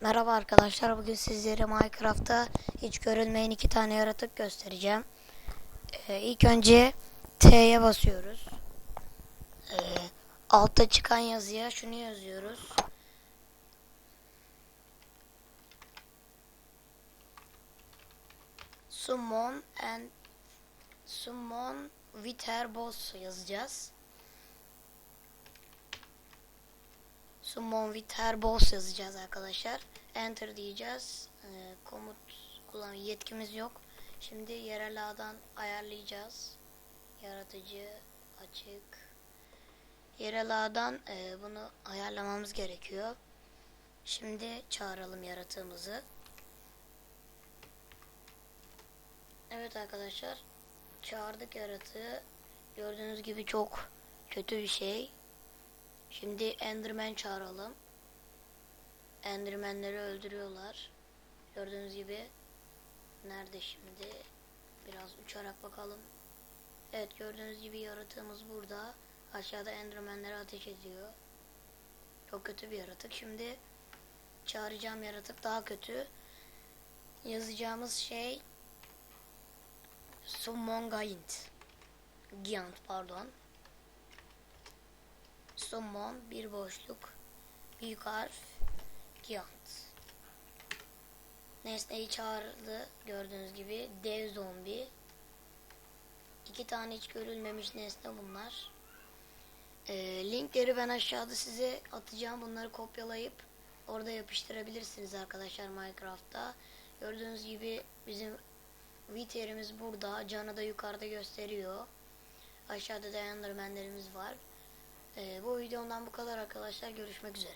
Merhaba arkadaşlar. Bugün sizlere Minecraft'ta hiç görülmeyen iki tane yaratık göstereceğim. Ee, ilk önce T'ye basıyoruz. Ee, altta çıkan yazıya şunu yazıyoruz. Summon and Summon Wither Boss yazacağız. Summon with her boss yazacağız arkadaşlar. Enter diyeceğiz. Ee, komut kullan yetkimiz yok. Şimdi yerel ağdan ayarlayacağız. Yaratıcı açık. Yerel ağdan e, bunu ayarlamamız gerekiyor. Şimdi çağıralım yaratığımızı. Evet arkadaşlar. Çağırdık yaratığı. Gördüğünüz gibi çok kötü bir şey. Şimdi Enderman çağıralım. Endermanleri öldürüyorlar. Gördüğünüz gibi. Nerede şimdi? Biraz uçarak bakalım. Evet gördüğünüz gibi yaratığımız burada. Aşağıda Endermanleri ateş ediyor. Çok kötü bir yaratık. Şimdi çağıracağım yaratık daha kötü. Yazacağımız şey Summon Giant. Giant pardon. Summon bir boşluk büyük harf Giant. Nesneyi çağırdı gördüğünüz gibi dev zombi. İki tane hiç görülmemiş nesne bunlar. Ee, linkleri ben aşağıda size atacağım. Bunları kopyalayıp orada yapıştırabilirsiniz arkadaşlar Minecraft'ta. Gördüğünüz gibi bizim Wither'imiz burada. Canı da yukarıda gösteriyor. Aşağıda da Enderman'lerimiz var. Ee, bu videomdan bu kadar arkadaşlar. Görüşmek üzere.